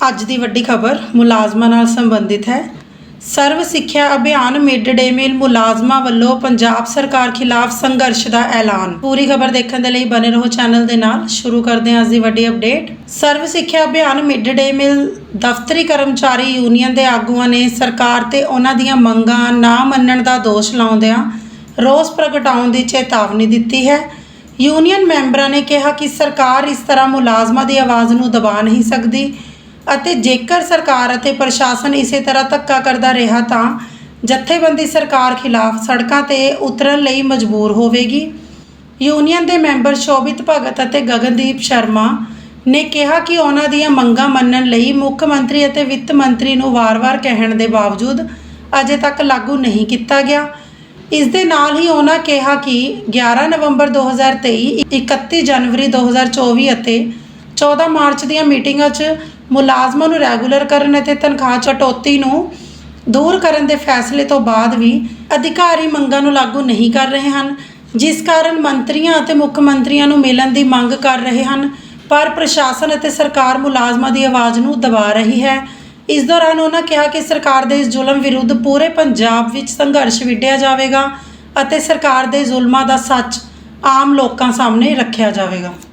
ਅੱਜ ਦੀ ਵੱਡੀ ਖਬਰ ਮੁਲਾਜ਼ਮਾਂ ਨਾਲ ਸੰਬੰਧਿਤ ਹੈ। ਸਰਵ ਸਿੱਖਿਆ ਅਭਿਆਨ ਮਿਡ ਡੇ ਮੀਲ ਮੁਲਾਜ਼ਮਾਂ ਵੱਲੋਂ ਪੰਜਾਬ ਸਰਕਾਰ ਖਿਲਾਫ ਸੰਘਰਸ਼ ਦਾ ਐਲਾਨ। ਪੂਰੀ ਖਬਰ ਦੇਖਣ ਦੇ ਲਈ ਬਨੇ ਰਹੋ ਚੈਨਲ ਦੇ ਨਾਲ। ਸ਼ੁਰੂ ਕਰਦੇ ਹਾਂ ਅੱਜ ਦੀ ਵੱਡੀ ਅਪਡੇਟ। ਸਰਵ ਸਿੱਖਿਆ ਅਭਿਆਨ ਮਿਡ ਡੇ ਮੀਲ ਦਫ਼ਤਰੀ ਕਰਮਚਾਰੀ ਯੂਨੀਅਨ ਦੇ ਆਗੂਆਂ ਨੇ ਸਰਕਾਰ ਤੇ ਉਹਨਾਂ ਦੀਆਂ ਮੰਗਾਂ ਨਾ ਮੰਨਣ ਦਾ ਦੋਸ਼ ਲਾਉਂਦਿਆਂ ਰੋਸ ਪ੍ਰਗਟਾਉਣ ਦੀ ਚੇਤਾਵਨੀ ਦਿੱਤੀ ਹੈ। ਯੂਨੀਅਨ ਮੈਂਬਰਾਂ ਨੇ ਕਿਹਾ ਕਿ ਸਰਕਾਰ ਇਸ ਤਰ੍ਹਾਂ ਮੁਲਾਜ਼ਮਾਂ ਦੀ ਆਵਾਜ਼ ਨੂੰ ਦਬਾ ਨਹੀਂ ਸਕਦੀ। ਅਤੇ ਜੇਕਰ ਸਰਕਾਰ ਅਤੇ ਪ੍ਰਸ਼ਾਸਨ ਇਸੇ ਤਰ੍ਹਾਂ ਧੱਕਾ ਕਰਦਾ ਰਿਹਾ ਤਾਂ ਜਥੇਬੰਦੀ ਸਰਕਾਰ ਖਿਲਾਫ ਸੜਕਾਂ ਤੇ ਉਤਰਨ ਲਈ ਮਜਬੂਰ ਹੋਵੇਗੀ। ਯੂਨੀਅਨ ਦੇ ਮੈਂਬਰ ਸ਼ੋਭਿਤ ਭਗਤ ਅਤੇ ਗਗਨਦੀਪ ਸ਼ਰਮਾ ਨੇ ਕਿਹਾ ਕਿ ਉਹਨਾਂ ਦੀਆਂ ਮੰਗਾਂ ਮੰਨਣ ਲਈ ਮੁੱਖ ਮੰਤਰੀ ਅਤੇ ਵਿੱਤ ਮੰਤਰੀ ਨੂੰ ਵਾਰ-ਵਾਰ ਕਹਿਣ ਦੇ ਬਾਵਜੂਦ ਅਜੇ ਤੱਕ ਲਾਗੂ ਨਹੀਂ ਕੀਤਾ ਗਿਆ। ਇਸ ਦੇ ਨਾਲ ਹੀ ਉਹਨਾਂ ਕਿਹਾ ਕਿ 11 ਨਵੰਬਰ 2023 31 ਜਨਵਰੀ 2024 ਅਤੇ 14 ਮਾਰਚ ਦੀਆਂ ਮੀਟਿੰਗਾਂ 'ਚ ਮੁਲਾਜ਼ਮਾਂ ਨੂੰ ਰੈਗੂਲਰ ਕਰਨ ਅਤੇ ਤਨਖਾਹ ਕਟੌਤੀ ਨੂੰ ਦੂਰ ਕਰਨ ਦੇ ਫੈਸਲੇ ਤੋਂ ਬਾਅਦ ਵੀ ਅਧਿਕਾਰੀ ਮੰਗਾਂ ਨੂੰ ਲਾਗੂ ਨਹੀਂ ਕਰ ਰਹੇ ਹਨ, ਜਿਸ ਕਾਰਨ ਮੰਤਰੀਆਂ ਅਤੇ ਮੁੱਖ ਮੰਤਰੀਆਂ ਨੂੰ ਮਿਲਣ ਦੀ ਮੰਗ ਕਰ ਰਹੇ ਹਨ, ਪਰ ਪ੍ਰਸ਼ਾਸਨ ਅਤੇ ਸਰਕਾਰ ਮੁਲਾਜ਼ਮਾਂ ਦੀ ਆਵਾਜ਼ ਨੂੰ ਦਬਾ ਰਹੀ ਹੈ। ਇਸ ਦੌਰਾਨ ਉਹਨਾਂ ਕਿਹਾ ਕਿ ਸਰਕਾਰ ਦੇ ਇਸ ਜ਼ੁਲਮ ਵਿਰੁੱਧ ਪੂਰੇ ਪੰਜਾਬ ਵਿੱਚ ਸੰਘਰਸ਼ ਵਿੱਢਿਆ ਜਾਵੇਗਾ ਅਤੇ ਸਰਕਾਰ ਦੇ ਜ਼ੁਲਮਾਂ ਦਾ ਸੱਚ ਆਮ ਲੋਕਾਂ ਸਾਹਮਣੇ ਰੱਖਿਆ ਜਾਵੇਗਾ।